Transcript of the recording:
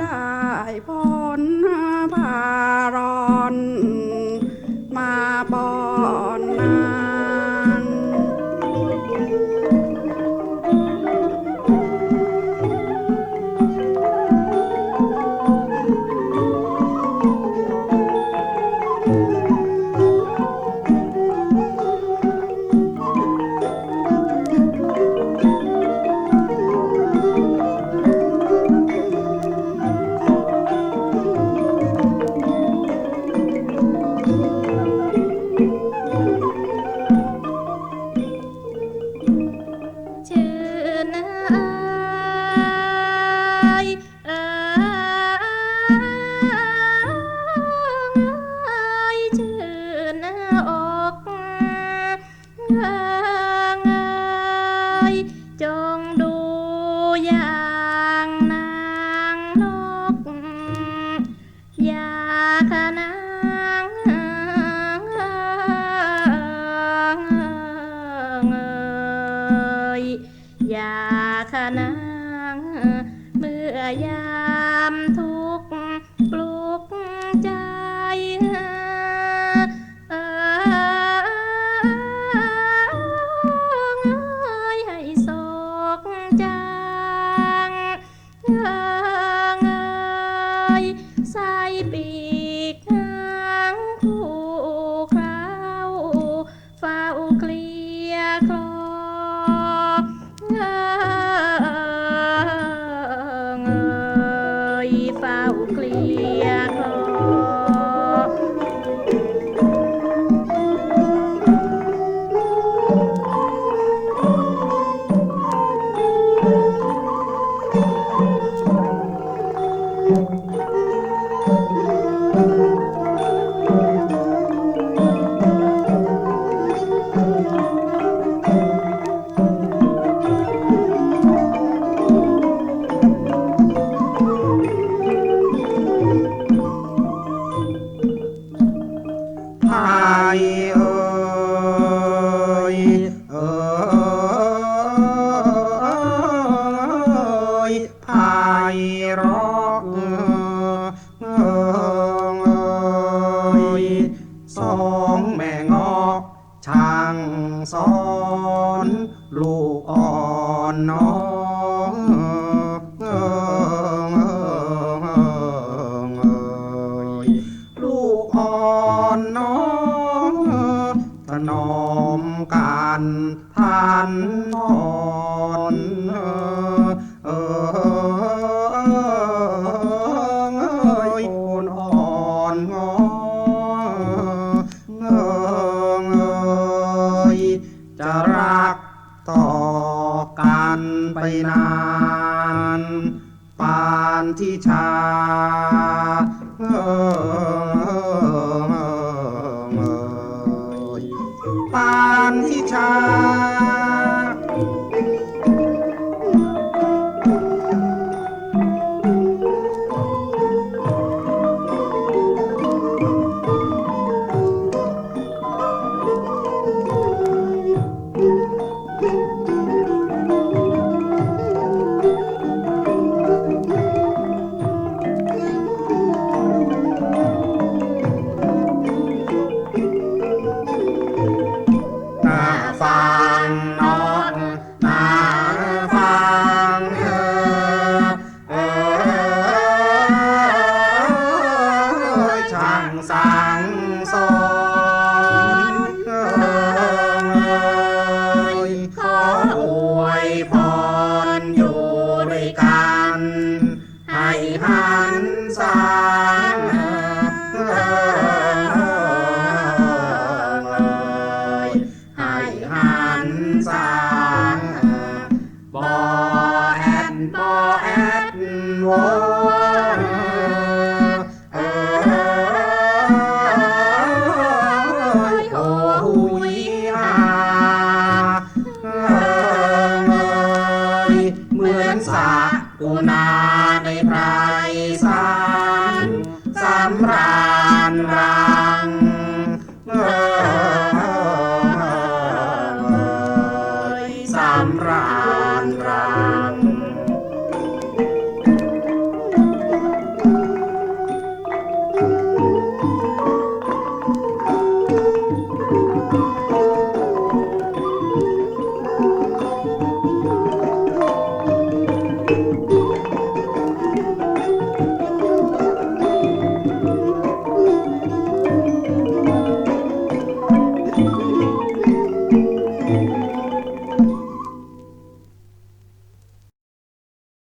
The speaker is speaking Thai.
ได้ผล love. my ต่อกันไปนานปานที่ชาปานที่ชา กันให้หันสางให้หันสางบอแอดบอแอนว